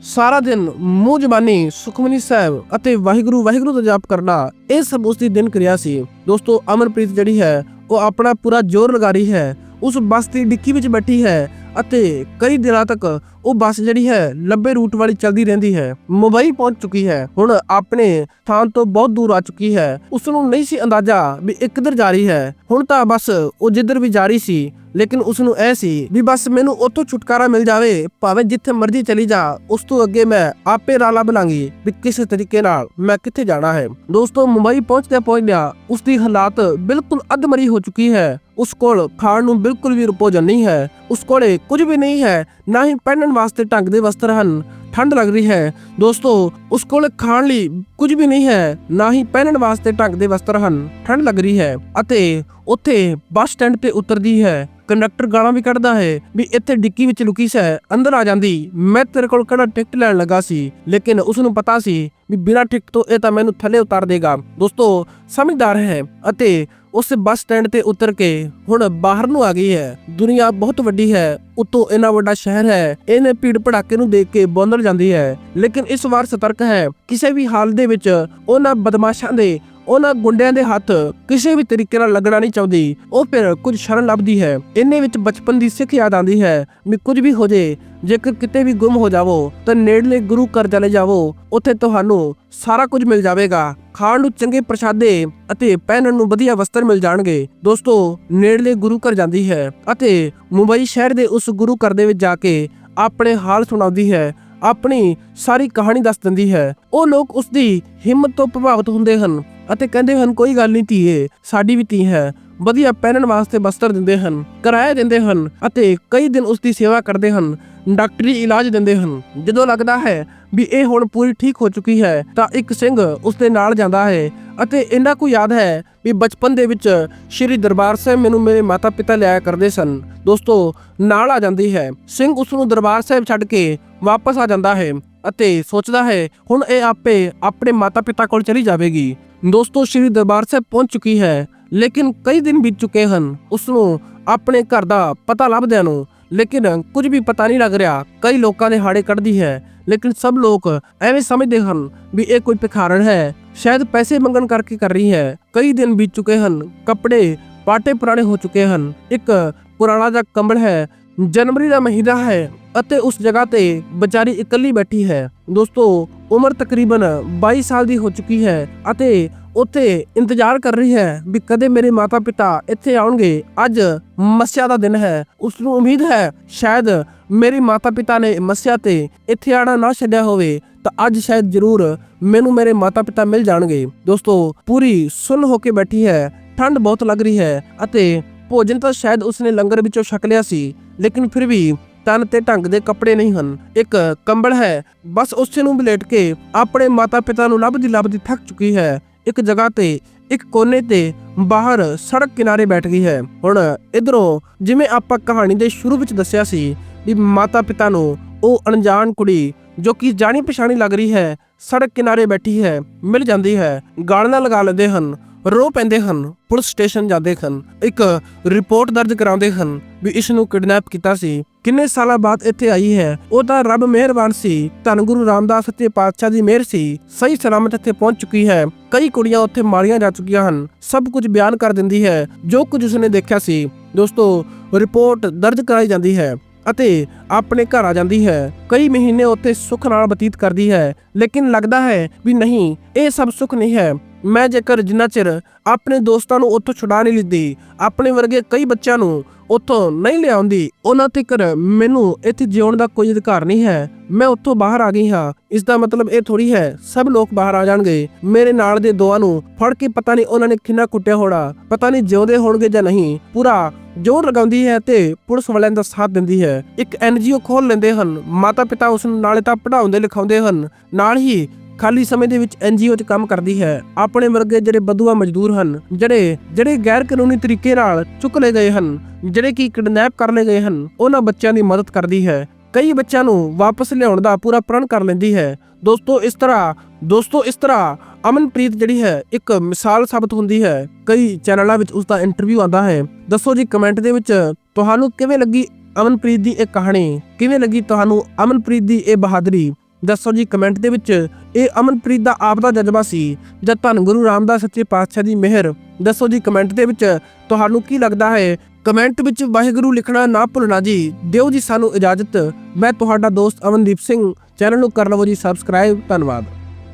ਸਾਰਾ ਦਿਨ ਮੂੰਹ ਜ਼ਬਾਨੀ ਸੁਖਮਨੀ ਸਾਹਿਬ ਅਤੇ ਵਾਹਿਗੁਰੂ ਵਾਹਿਗੁਰੂ ਦਾ ਜਾਪ ਕਰਨਾ, ਇਹ ਸਭ ਉਸ ਦੀ ਦਿਨ ਕਿਰਿਆ ਸੀ। ਦੋਸਤੋ, ਅਮਨਪ੍ਰੀਤ ਜਿਹੜੀ ਹੈ, ਉਹ ਆਪਣਾ ਪੂਰਾ ਜ਼ੋਰ ਲਗਾ ਰਹੀ ਹੈ, ਉਸ ਬੱਸ ਦੀ ਡਿੱਕੀ ਵਿੱਚ ਬੈਠੀ ਹੈ ਅਤੇ ਕਈ ਦਿਨਾਂ ਤੱਕ ਉਹ ਬੱਸ ਜਿਹੜੀ ਹੈ, ਲੰਬੇ ਰੂਟ ਵਾਲੀ ਚੱਲਦੀ ਰਹਿੰਦੀ ਹੈ। ਮੁੰਬਈ ਪਹੁੰਚ ਚੁੱਕੀ ਹੈ, ਹੁਣ ਆਪਣੇ ਥਾਂ ਤੋਂ ਬਹੁਤ ਦੂਰ ਆ ਚੁੱਕੀ ਹੈ। ਉਸ ਨੂੰ ਨਹੀਂ ਸੀ ਅੰਦਾਜ਼ਾ ਵੀ ਇਹ ਕਿੱਧਰ ਜਾ ਰਹੀ ਹੈ, ਹੁਣ ਤਾਂ ਬਸ ਉਹ ਜਿੱਧਰ ਵੀ ਜਾ ਰਹੀ ਸੀ ਲੇਕਿਨ ਉਸ ਨੂੰ ਇਹ ਸੀ ਵੀ ਬਸ ਮੈਨੂੰ ਉੱਥੋਂ ਛੁਟਕਾਰਾ ਮਿਲ ਜਾਵੇ, ਭਾਵੇਂ ਜਿੱਥੇ ਮਰਜ਼ੀ ਚਲੀ ਜਾ, ਉਸ ਤੋਂ ਅੱਗੇ ਮੈਂ ਆਪੇ ਰਾਲਾ ਬਣਾਂਗੀ ਵੀ ਕਿਸੇ ਤਰੀਕੇ ਨਾਲ ਮੈਂ ਕਿੱਥੇ ਜਾਣਾ ਹੈ। ਦੋਸਤੋ, ਮੁੰਬਈ ਪਹੁੰਚਦਿਆਂ ਪਹੁੰਚਦਿਆਂ ਉਸ ਦੀ ਹਾਲਾਤ ਬਿਲਕੁਲ ਅਧਮਰੀ ਹੋ ਚੁੱਕੀ ਹੈ। ਉਸ ਕੋਲ ਖਾਣ ਨੂੰ ਬਿਲਕੁਲ ਵੀ ਭੋਜਨ ਨਹੀਂ ਹੈ। ਉਸ ਕੋਲੇ ਕੁਝ ਵੀ ਨਹੀਂ ਹੈ, ਨਾ ਹੀ ਪਹਿਨਣ ਵਾਸਤੇ ਢੰਗ ਦੇ ਵਸਤਰ ਹਨ। ਠੰਡ ਲੱਗ ਰਹੀ ਹੈ। ਦੋਸਤੋ, ਉਸ ਕੋਲ ਖਾਣ ਲਈ ਕੁਝ ਵੀ ਨਹੀਂ ਹੈ, ਨਾ ਹੀ ਪਹਿਨਣ ਵਾਸਤੇ ਢੰਗ ਦੇ ਵਸਤਰ ਹਨ। ਠੰਡ ਲੱਗ ਰਹੀ ਹੈ ਅਤੇ ਉੱਥੇ ਬੱਸ ਸਟੈਂਡ ਤੇ ਉਤਰਦੀ ਹੈ। ਕੰਡਕਟਰ ਗਾਲਾਂ ਵੀ ਕੱਢਦਾ ਹੈ ਵੀ ਇੱਥੇ ਡਿੱਕੀ ਵਿੱਚ ਲੁਕੀ ਸੈ, ਅੰਦਰ ਆ ਜਾਂਦੀ। ਮੈਂ ਤੇਰੇ ਕੋਲ ਕਿਹੜਾ ਟਿਕਟ ਲੈਣ ਲੱਗਾ ਸੀ, ਲੇਕਿਨ ਉਸ ਨੂੰ ਪਤਾ ਸੀ ਵੀ ਬਿਨਾਂ ਟਿਕਟ ਤੋਂ ਇਹ ਤਾਂ ਮੈਨੂੰ ਥੱਲੇ ਉਤਾਰ ਦੇਗਾ। ਦੋਸਤੋ, ਸਮਝਦਾਰ ਹੈ ਅਤੇ ਉਸ ਬੱਸ ਸਟੈਂਡ ਤੇ ਉਤਰ ਕੇ ਹੁਣ ਬਾਹਰ ਨੂੰ ਆ ਗਈ ਹੈ। ਦੁਨੀਆ ਬਹੁਤ ਵੱਡੀ ਹੈ, ਉਤੋਂ ਇੰਨਾ ਵੱਡਾ ਸ਼ਹਿਰ ਹੈ, ਇਹਨੇ ਭੀੜ ਭੜਾਕੇ ਨੂੰ ਦੇਖ ਕੇ ਬੰਦਰ ਜਾਂਦੀ ਹੈ। ਲੇਕਿਨ ਇਸ ਵਾਰ ਸਤਰਕ ਹੈ, ਕਿਸੇ ਵੀ ਹਾਲ ਦੇ ਵਿੱਚ ਉਹਨਾਂ ਬਦਮਾਸ਼ਾਂ ਦੇ ਉਹਨਾਂ ਗੁੰਡਿਆਂ ਦੇ ਹੱਥ ਕਿਸੇ ਵੀ ਤਰੀਕੇ ਨਾਲ ਲੱਗਣਾ ਨਹੀਂ ਚਾਹੁੰਦੀ। ਉਹ ਫਿਰ ਕੁਝ ਸ਼ਰਨ ਲੱਭਦੀ ਹੈ। ਇੰਨੇ ਵਿੱਚ ਬਚਪਨ ਦੀ ਸਿੱਖ ਯਾਦ ਆਉਂਦੀ ਹੈ ਵੀ ਕੁਝ ਵੀ ਹੋ ਜੇ, ਜੇਕਰ ਕਿਤੇ ਵੀ ਗੁੰਮ ਹੋ ਜਾਵੋ, ਤਾਂ ਨੇੜਲੇ ਗੁਰੂ ਘਰ ਚਲੇ ਜਾਵੋ। ਉੱਥੇ ਤੁਹਾਨੂੰ ਸਾਰਾ ਕੁਝ ਮਿਲ ਜਾਵੇਗਾ। ਖਾਣ ਨੂੰ ਚੰਗੇ ਪ੍ਰਸ਼ਾਦੇ ਅਤੇ ਪਹਿਨਣ ਨੂੰ ਵਧੀਆ ਵਸਤਰ ਮਿਲ ਜਾਣਗੇ। ਦੋਸਤੋ, ਨੇੜਲੇ ਗੁਰੂ ਘਰ ਜਾਂਦੀ ਹੈ ਅਤੇ ਮੁੰਬਈ ਸ਼ਹਿਰ ਦੇ ਉਸ ਗੁਰੂ ਘਰ ਦੇ ਵਿੱਚ ਜਾ ਕੇ ਆਪਣੇ ਹਾਲ ਸੁਣਾਉਂਦੀ ਹੈ। ਆਪਣੀ ਸਾਰੀ ਕਹਾਣੀ ਦੱਸ ਦਿੰਦੀ ਹੈ। ਉਹ ਲੋਕ ਉਸ ਦੀ ਹਿੰਮਤ ਤੋਂ ਪ੍ਰਭਾਵਿਤ ਹੁੰਦੇ ਹਨ। ਅਤੇ ਕਹਿੰਦੇ ਹਨ, ਕੋਈ ਗੱਲ ਨਹੀਂ ਧੀਏ, ਸਾਡੀ ਵੀ ਧੀ ਹੈ। ਵਧੀਆ ਪਹਿਨਣ ਵਾਸਤੇ ਬਸਤਰ ਦਿੰਦੇ ਹਨ, ਕਿਰਾਇਆ ਦਿੰਦੇ ਹਨ ਅਤੇ ਕਈ ਦਿਨ ਉਸ ਦੀ ਸੇਵਾ ਕਰਦੇ ਹਨ, ਡਾਕਟਰੀ ਇਲਾਜ ਦਿੰਦੇ ਹਨ। ਜਦੋਂ ਲੱਗਦਾ ਹੈ ਵੀ ਇਹ ਹੁਣ ਪੂਰੀ ਠੀਕ ਹੋ ਚੁੱਕੀ ਹੈ, ਤਾਂ ਇੱਕ ਸਿੰਘ ਉਸ ਦੇ ਨਾਲ ਜਾਂਦਾ ਹੈ ਅਤੇ ਇਹਨਾਂ ਨੂੰ ਯਾਦ ਹੈ ਵੀ ਬਚਪਨ ਦੇ ਵਿੱਚ ਸ਼੍ਰੀ ਦਰਬਾਰ ਸਾਹਿਬ ਮੈਨੂੰ ਮੇਰੇ ਮਾਤਾ ਪਿਤਾ ਲਿਆਇਆ ਕਰਦੇ ਸਨ। ਦੋਸਤੋ, ਨਾਲ ਆ ਜਾਂਦੀ ਹੈ। ਸਿੰਘ ਉਸ ਨੂੰ ਦਰਬਾਰ ਸਾਹਿਬ ਛੱਡ ਕੇ ਵਾਪਸ ਆ ਜਾਂਦਾ ਹੈ। ਅਤੇ ਸੋਚਦਾ ਹੈ, ਹੁਣ ਇਹ ਆਪੇ ਆਪਣੇ ਮਾਤਾ ਪਿਤਾ ਕੋਲ ਚਲੀ ਜਾਵੇਗੀ। ਦੋਸਤੋ, ਸ਼੍ਰੀ ਦਰਬਾਰ ਸਾਹਿਬ ਪਹੁੰਚ ਚੁੱਕੀ ਹੈ, ਲੇਕਿਨ ਕਈ ਦਿਨ ਬੀਤ ਚੁੱਕੇ ਹਨ। ਉਸ ਨੂੰ ਆਪਣੇ ਘਰ ਦਾ ਪਤਾ ਲੱਭਦਿਆਂ ਨੂੰ, ਲੇਕਿਨ ਕੁਝ ਵੀ ਪਤਾ ਨਹੀਂ ਲੱਗ ਰਿਹਾ। ਕਈ ਲੋਕਾਂ ਦੇ ਹਾੜੇ ਕੱਢਦੀ ਹੈ, ਲੇਕਿਨ ਸਭ ਲੋਕ ਐਵੇਂ ਸਮਝਦੇ ਹਨ ਵੀ ਇਹ ਕੋਈ ਭਿਖਾਰਣ ਹੈ। ਸ਼ਾਇਦ ਪੈਸੇ ਮੰਗਣ ਕਰਕੇ ਕਰ ਰਹੀ ਹੈ। ਕਈ ਦਿਨ ਬੀਤ ਚੁੱਕੇ ਹਨ, ਕੱਪੜੇ ਪਾਟੇ ਪੁਰਾਣੇ ਹੋ ਚੁੱਕੇ ਹਨ। ਇੱਕ ਪੁਰਾਣਾ ਜਿਹਾ ਕੰਬਲ ਹੈ ਜਨਵਰੀ ਦਾ ਮਹੀਨਾ ਹੈ ਅਤੇ ਉਸ ਜਗ੍ਹਾ ਤੇ ਵਿਚਾਰੀ ਇਕੱਲੀ ਬੈਠੀ ਹੈ। ਦੋਸਤੋ, ਉਮਰ ਤਕਰੀਬਨ 22 ਸਾਲ ਦੀ ਹੋ ਚੁੱਕੀ ਹੈ ਅਤੇ ਉੱਥੇ ਇੰਤਜ਼ਾਰ ਕਰ ਰਹੀ ਹੈ ਵੀ ਕਦੇ ਮੇਰੇ ਮਾਤਾ-ਪਿਤਾ ਇੱਥੇ ਆਉਣਗੇ। ਅੱਜ ਮੱਸਿਆ ਦਾ ਦਿਨ ਹੈ। ਉਸ ਨੂੰ ਉਮੀਦ ਹੈ ਸ਼ਾਇਦ ਮੇਰੇ ਮਾਤਾ-ਪਿਤਾ ਨੇ ਮੱਸਿਆ ਤੇ ਇੱਥੇ ਆਣਾ ਨਾ ਛੱਡਿਆ ਹੋਵੇ, ਤਾਂ ਅੱਜ ਸ਼ਾਇਦ ਜ਼ਰੂਰ ਮੈਨੂੰ ਮੇਰੇ ਮਾਤਾ-ਪਿਤਾ ਮਿਲ ਜਾਣਗੇ। ਦੋਸਤੋ, ਪੂਰੀ ਸੁੰਨ ਹੋ ਕੇ ਬੈਠੀ ਹੈ। ਠੰਡ ਬਹੁਤ ਲੱਗ ਰਹੀ ਹੈ ਅਤੇ ਭੋਜਨ ਤਾਂ ਸ਼ਾਇਦ ਉਸਨੇ ਲੰਗਰ ਵਿੱਚੋਂ ਛਕ ਲਿਆ ਸੀ। ਲੇਕਿਨ ਫਿਰ ਵੀ ਤਨ ਤੇ ਢੰਗ ਦੇ ਕੱਪੜੇ ਨਹੀਂ ਹਨ। ਇੱਕ ਕੰਬਲ ਹੈ। ਬਸ ਉਸੇ ਨੂੰ ਬਲੇਟ ਕੇ ਆਪਣੇ ਮਾਤਾ-ਪਿਤਾ ਨੂੰ ਲੱਭਦੀ ਲੱਭਦੀ ਥੱਕ ਚੁੱਕੀ ਹੈ। ਇੱਕ ਜਗ੍ਹਾ ਤੇ, ਇੱਕ ਕੋਨੇ ਤੇ ਬਾਹਰ ਸੜਕ ਕਿਨਾਰੇ ਬੈਠ ਗਈ ਹੈ। ਹੁਣ ਇਧਰੋਂ ਜਿਵੇਂ ਆਪਾਂ ਕਹਾਣੀ ਦੇ ਸ਼ੁਰੂ ਵਿੱਚ ਦੱਸਿਆ ਸੀ ਵੀ ਮਾਤਾ-ਪਿਤਾ ਨੂੰ ਉਹ ਅਣਜਾਣ ਕੁੜੀ ਜੋ ਕਿ ਜਾਣੀ ਪਛਾਣੀ ਲੱਗ ਰਹੀ ਹੈ, ਸੜਕ ਕਿਨਾਰੇ ਬੈਠੀ ਹੈ, ਮਿਲ ਜਾਂਦੀ ਹੈ। ਗਾਲਾਂ ਲਗਾ ਲੈਂਦੇ ਹਨ। ਰੋ ਪੈਂਦੇ ਹਨ, ਪੁਲਿਸ ਸਟੇਸ਼ਨ ਜਾਂਦੇ ਹਨ। ਇੱਕ ਰਿਪੋਰਟ ਦਰਜ ਕਰਾਉਂਦੇ ਹਨ ਵੀ ਇਸ ਨੂੰ ਕਿਡਨੈਪ ਕੀਤਾ ਸੀ। ਕਿੰਨੇ ਸਾਲਾਂ ਬਾਅਦ ਇੱਥੇ ਆਈ ਹੈ, ਉਹ ਤਾਂ ਰੱਬ ਮਿਹਰਬਾਨ ਸੀ, ਧੰਨ ਗੁਰੂ ਰਾਮਦਾਸ ਸੱਚੇ ਪਾਤਸ਼ਾਹ ਦੀ ਮਿਹਰ ਸੀ, ਸਹੀ ਸਲਾਮਤ ਇੱਥੇ ਪਹੁੰਚ ਚੁੱਕੀ ਹੈ। ਕਈ ਕੁੜੀਆਂ ਉੱਥੇ ਮਾਰੀਆਂ ਜਾ ਚੁੱਕੀਆਂ ਹਨ, ਸਭ ਕੁਝ ਬਿਆਨ ਕਰ ਦਿੰਦੀ ਹੈ, ਜੋ ਕੁਝ ਉਸਨੇ ਦੇਖਿਆ ਸੀ। ਦੋਸਤੋ, ਰਿਪੋਰਟ ਦਰਜ ਕਰਾਈ ਜਾਂਦੀ ਹੈ ਅਤੇ ਆਪਣੇ ਘਰ ਆ ਜਾਂਦੀ ਹੈ। ਕਈ ਮਹੀਨੇ ਉੱਥੇ ਸੁੱਖ ਨਾਲ ਬਤੀਤ ਕਰਦੀ ਹੈ, ਲੇਕਿਨ ਲੱਗਦਾ ਹੈ ਵੀ ਨਹੀਂ, ਇਹ ਸਭ ਸੁੱਖ ਨਹੀਂ ਹੈ। ਮੈਂ ਜੇਕਰ ਜਿੰਨਾ ਚਿਰ ਆਪਣੇ ਦੋਸਤਾਂ ਨੂੰ ਉੱਥੋਂ ਛੁਡਾ ਨਹੀਂ ਲਿੱਦੀ ਆਪਣੇ ਵਰਗੇ ਕਈ ਬੱਚਿਆਂ ਨੂੰ ਉੱਥੋਂ ਨਹੀਂ ਲਿਆਉਂਦੀ, ਉਹਨਾਂ ਤੱਕਰ ਮੈਨੂੰ ਇੱਥੇ ਜਿਉਣ ਦਾ ਕੋਈ ਅਧਿਕਾਰ ਨਹੀਂ ਹੈ। ਮੈਂ ਉੱਥੋਂ ਬਾਹਰ ਆ ਗਈ ਹਾਂ। ਇਸ ਦਾ ਮਤਲਬ ਇਹ ਥੋੜੀ ਹੈ, ਸਭ ਲੋਕ ਬਾਹਰ ਆ ਜਾਣਗੇ। ਮੇਰੇ ਨਾਲ ਦੇ ਦੋਆਂ ਨੂੰ ਫੜ ਕੇ ਪਤਾ ਨਹੀਂ ਉਹਨਾਂ ਨੇ ਕਿੰਨਾ ਕੁੱਟਿਆ ਹੋਣਾ, ਪਤਾ ਨਹੀਂ ਜਿਉਂਦੇ ਹੋਣਗੇ ਜਾਂ ਨਹੀਂ। ਪੂਰਾ ਜ਼ੋਰ ਲਗਾਉਂਦੀ ਹੈ ਤੇ ਪੁਲਿਸ ਵਾਲਿਆਂ ਦਾ ਸਾਥ ਦਿੰਦੀ ਹੈ। ਇੱਕ ਐਨਜੀਓ ਖੋਲ ਲੈਂਦੇ ਹਨ। ਮਾਤਾ ਪਿਤਾ ਉਸ ਨੂੰ ਨਾਲੇ ਤਾਂ ਪੜਾਉਂਦੇ ਲਿਖਾਉਂਦੇ ਹਨ। ਨਾਲ ਹੀ ਖਾਲੀ ਸਮੇਂ ਦੇ ਵਿੱਚ ਐਨਜੀਓ 'ਚ ਕੰਮ ਕਰਦੀ ਹੈ। ਆਪਣੇ ਵਰਗੇ ਜਿਹੜੇ ਬਦੂਆ ਮਜ਼ਦੂਰ ਹਨ, ਜਿਹੜੇ ਜਿਹੜੇ ਗੈਰ ਕਾਨੂੰਨੀ ਤਰੀਕੇ ਨਾਲ ਚੁੱਕ ਲਏ ਗਏ ਹਨ, ਜਿਹੜੇ ਕਿ ਕਿਡਨੈਪ ਕਰ ਲਏ ਗਏ ਹਨ, ਉਹਨਾਂ ਬੱਚਿਆਂ ਦੀ ਮਦਦ ਕਰਦੀ ਹੈ। ਕਈ ਬੱਚਿਆਂ ਨੂੰ ਵਾਪਸ ਲਿਆਉਣ ਦਾ ਪੂਰਾ ਪ੍ਰਣ ਕਰ ਲੈਂਦੀ ਹੈ। ਦੋਸਤੋ, ਇਸ ਤਰ੍ਹਾਂ, ਦੋਸਤੋ, ਇਸ ਤਰ੍ਹਾਂ ਅਮਨਪ੍ਰੀਤ ਜਿਹੜੀ ਹੈ, ਇੱਕ ਮਿਸਾਲ ਸਾਬਤ ਹੁੰਦੀ ਹੈ। ਕਈ ਚੈਨਲਾਂ ਵਿੱਚ ਉਸ ਦਾ ਇੰਟਰਵਿਊ ਆਉਂਦਾ ਹੈ। ਦੱਸੋ ਜੀ, ਕਮੈਂਟ ਦੇ ਵਿੱਚ ਤੁਹਾਨੂੰ ਕਿਵੇਂ ਲੱਗੀ ਅਮਨਪ੍ਰੀਤ ਦੀ ਇਹ ਕਹਾਣੀ? ਕਿਵੇਂ ਲੱਗੀ ਤੁਹਾਨੂੰ ਅਮਨਪ੍ਰੀਤ ਦੀ ਇਹ ਬਹਾਦਰੀ? ਦੱਸੋ ਜੀ ਕਮੈਂਟ ਦੇ ਵਿੱਚ, ਇਹ ਅਮਨਪ੍ਰੀਤ ਦਾ ਆਪ ਦਾ ਜਜ਼ਬਾ ਸੀ ਜਦ ਧੰਨ ਗੁਰੂ ਰਾਮਦਾਸ ਸੱਚੇ ਪਾਤਸ਼ਾਹ ਦੀ ਮਿਹਰ? ਦੱਸੋ ਜੀ ਕਮੈਂਟ ਦੇ ਵਿੱਚ, ਤੁਹਾਨੂੰ ਕੀ ਲੱਗਦਾ ਹੈ? ਕਮੈਂਟ ਵਿੱਚ ਵਾਹਿਗੁਰੂ ਲਿਖਣਾ ਨਾ ਭੁੱਲਣਾ ਜੀ, ਦਿਓ ਜੀ ਸਾਨੂੰ ਇਜਾਜ਼ਤ। ਮੈਂ ਤੁਹਾਡਾ ਦੋਸਤ ਅਮਨਦੀਪ ਸਿੰਘ, ਚੈਨਲ ਨੂੰ ਕਰ ਲਵੋ ਜੀ ਸਬਸਕ੍ਰਾਈਬ ਧੰਨਵਾਦ।